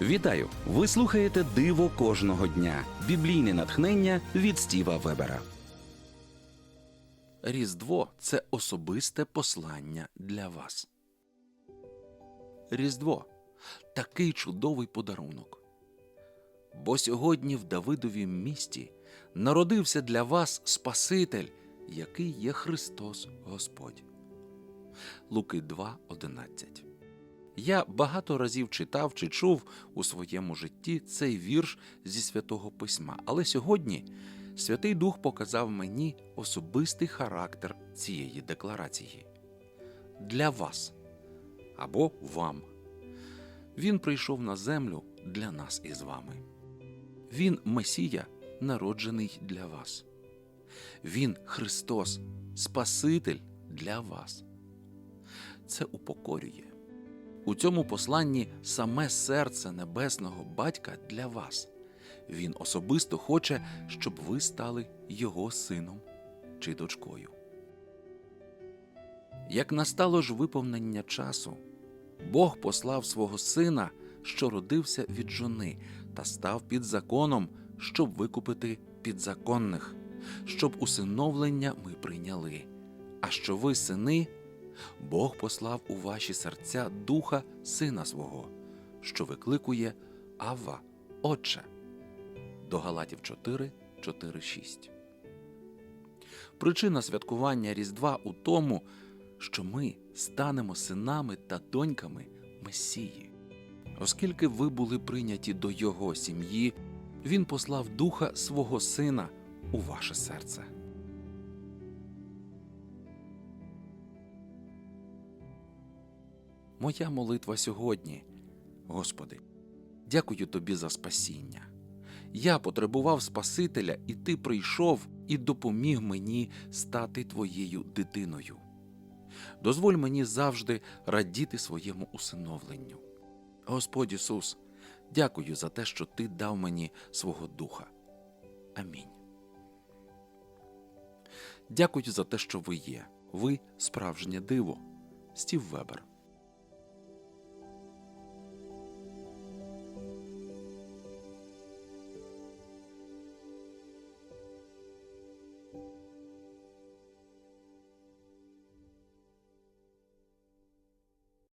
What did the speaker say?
Вітаю! Ви слухаєте Диво кожного дня. Біблійне натхнення від Стіва Вебера. Різдво це особисте послання для вас. Різдво такий чудовий подарунок. Бо сьогодні в Давидовім місті народився для вас Спаситель, який є Христос Господь. Луки 2.11 Я багато разів читав чи чув у своєму житті цей вірш зі святого письма, але сьогодні Святий Дух показав мені особистий характер цієї декларації для вас або вам. Він прийшов на землю для нас із вами. Він Месія, народжений для вас. Він Христос, Спаситель для вас. Це упокорює. У цьому посланні саме серце Небесного Батька для вас. Він особисто хоче, щоб ви стали Його сином чи дочкою. Як настало ж виповнення часу, Бог послав свого сина, що родився від жони, та став під законом, щоб викупити підзаконних, щоб усиновлення ми прийняли. А що ви сини, Бог послав у ваші серця духа сина свого, що викликує Авва, Отче. До Галатів 4, 4, 6. Причина святкування Різдва у тому, що ми станемо синами та доньками Месії. Оскільки ви були прийняті до Його сім'ї, Він послав духа свого сина у ваше серце. Моя молитва сьогодні, Господи, дякую Тобі за спасіння. Я потребував Спасителя, і Ти прийшов і допоміг мені стати Твоєю дитиною. Дозволь мені завжди радіти своєму усиновленню. Господь Ісус, дякую за те, що Ти дав мені свого Духа. Амінь. Дякую за те, що ви є. Ви справжнє диво. Стів Вебер.